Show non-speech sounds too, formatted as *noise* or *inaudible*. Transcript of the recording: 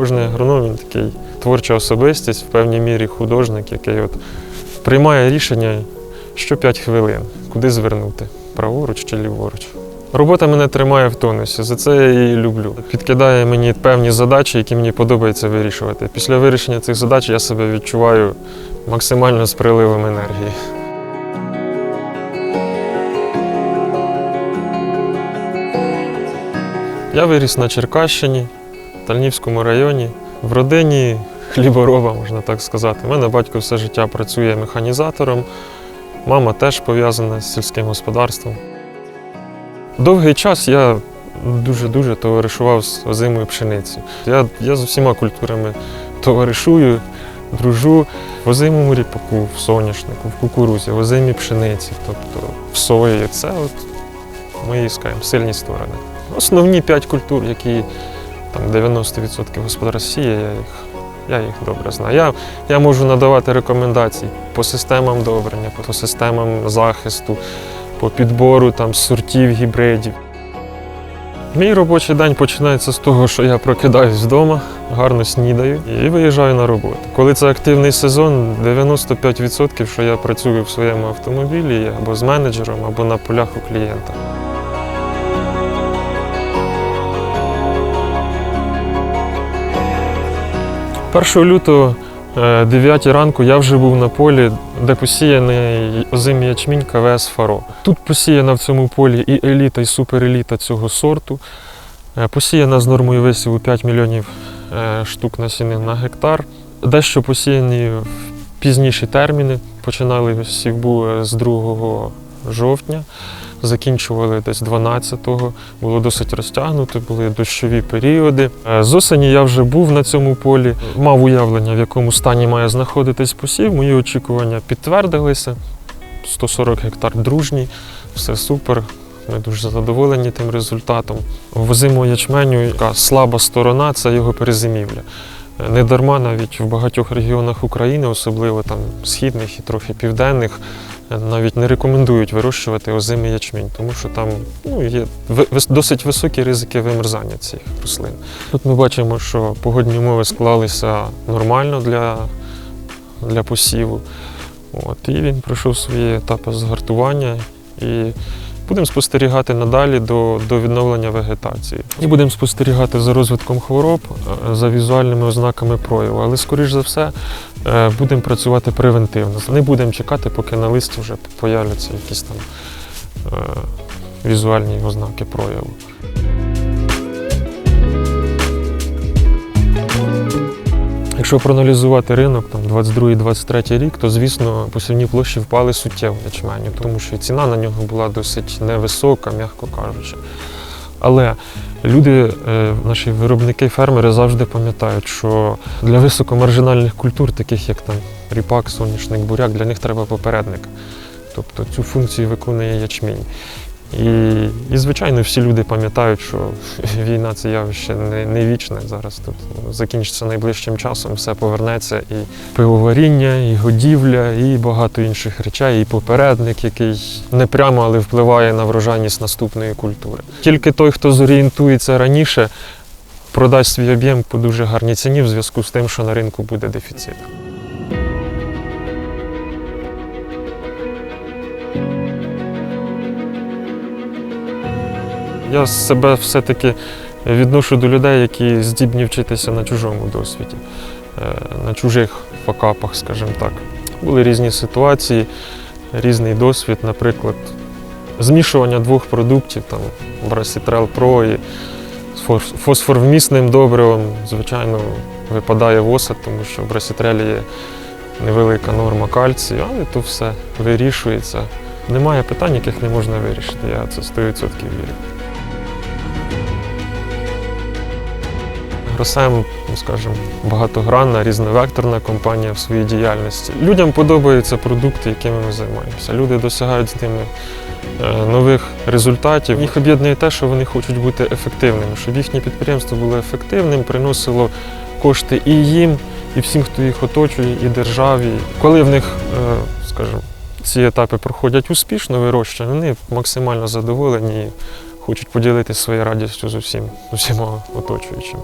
Кожний агроном він такий творча особистість, в певній мірі художник, який от приймає рішення що 5 хвилин, куди звернути, праворуч чи ліворуч. Робота мене тримає в тонусі, за це я її люблю. Підкидає мені певні задачі, які мені подобається вирішувати. Після вирішення цих задач я себе відчуваю максимально з приливом енергії. Я виріс на Черкащині, Тальнівському районі, в родині хлібороба, можна так сказати. У мене батько все життя працює механізатором, мама теж пов'язана з сільським господарством. Довгий час я дуже-дуже товаришував з озимою пшеницею. Я, я з усіма культурами товаришую, дружу в озимому ріпаку, в соняшнику, в кукурузі, в озимій пшениці, тобто в сої. Це от мої, скажімо, сильні сторони. Основні п'ять культур, які там 90% господарств сіє, я їх, я їх добре знаю. Я, я можу надавати рекомендації по системам добрення, по системам захисту, по підбору там, сортів, гібридів. Мій робочий день починається з того, що я прокидаюсь вдома, гарно снідаю і виїжджаю на роботу. Коли це активний сезон, 95% що я працюю в своєму автомобілі або з менеджером, або на полях у клієнта. 1 лютого, е, 9 ранку, я вже був на полі, де посіяний озимий ячмінь КВС Фаро. Тут посіяна в цьому полі і еліта, і супереліта цього сорту. Е, Посіяна з нормою висіву 5 мільйонів е, штук насінин на гектар. Дещо посіяні в пізніші терміни. Починали сівбу е, з 2 жовтня, закінчували десь 12-го. Було досить розтягнуто, були дощові періоди. Е, З осені я вже був на цьому полі, мав уявлення, в якому стані має знаходитись посів. Мої очікування підтвердилися. 140 гектар дружній, все супер. Ми дуже задоволені тим результатом. В озимого ячменю яка слаба сторона це його перезимівля. Е, Недарма навіть в багатьох регіонах України, особливо там східних і трохи південних, навіть не рекомендують вирощувати озимий ячмінь, тому що там ну, є досить високі ризики вимерзання цих рослин. Тут ми бачимо, що погодні умови склалися нормально для, для посіву. От, і він пройшов свої етапи згартування і будемо спостерігати надалі до, до відновлення вегетації. І будемо спостерігати за розвитком хвороб, е, за візуальними ознаками прояву. Але, скоріш за все, е, будемо працювати превентивно. Не будемо чекати, поки на листі вже появляться якісь там е, візуальні ознаки прояву. Якщо проаналізувати ринок там 22-23 рік, то звісно посівні площі впали суттєво ячменю, тому що ціна на нього була досить невисока, м'яко кажучи. Але люди, е, наші виробники, фермери завжди пам'ятають, що для високомаржинальних культур, таких як там ріпак, соняшник, буряк, для них треба попередник. Тобто цю функцію виконує ячмінь. І, і звичайно, всі люди пам'ятають, що *laughs* війна це явище не, не вічне. Зараз тут ну, закінчиться найближчим часом, все повернеться і пивоваріння, і годівля, і багато інших речей, і попередник, який не прямо, але впливає на врожайність наступної культури. Тільки той, хто зорієнтується раніше, продасть свій об'єм по дуже гарній ціні в зв'язку з тим, що на ринку буде дефіцит. Я себе все-таки відношу до людей, які здібні вчитися на чужому досвіді, е, на чужих факапах, скажімо так. Були різні ситуації, різний досвід, наприклад, змішування двох продуктів, там Брасітрел Про і з фос- фосфорвмісним добривом, звичайно, випадає в осад, тому що в брасітрелі є невелика норма кальцію, але то все вирішується. Немає питань, яких не можна вирішити. Я це 100% вірю. Гросем, ну, скажімо, багатогранна, різновекторна компанія в своїй діяльності. Людям подобаються продукти, якими ми займаємося. Люди досягають з ними е, нових результатів. Їх об'єднує те, що вони хочуть бути ефективними, щоб їхнє підприємство було ефективним, приносило кошти і їм, і всім, хто їх оточує, і державі. Коли в них, е, скажімо, ці етапи проходять успішно вирощення, вони максимально задоволені хочуть поділитися своєю радістю з усім, з усіма оточуючими.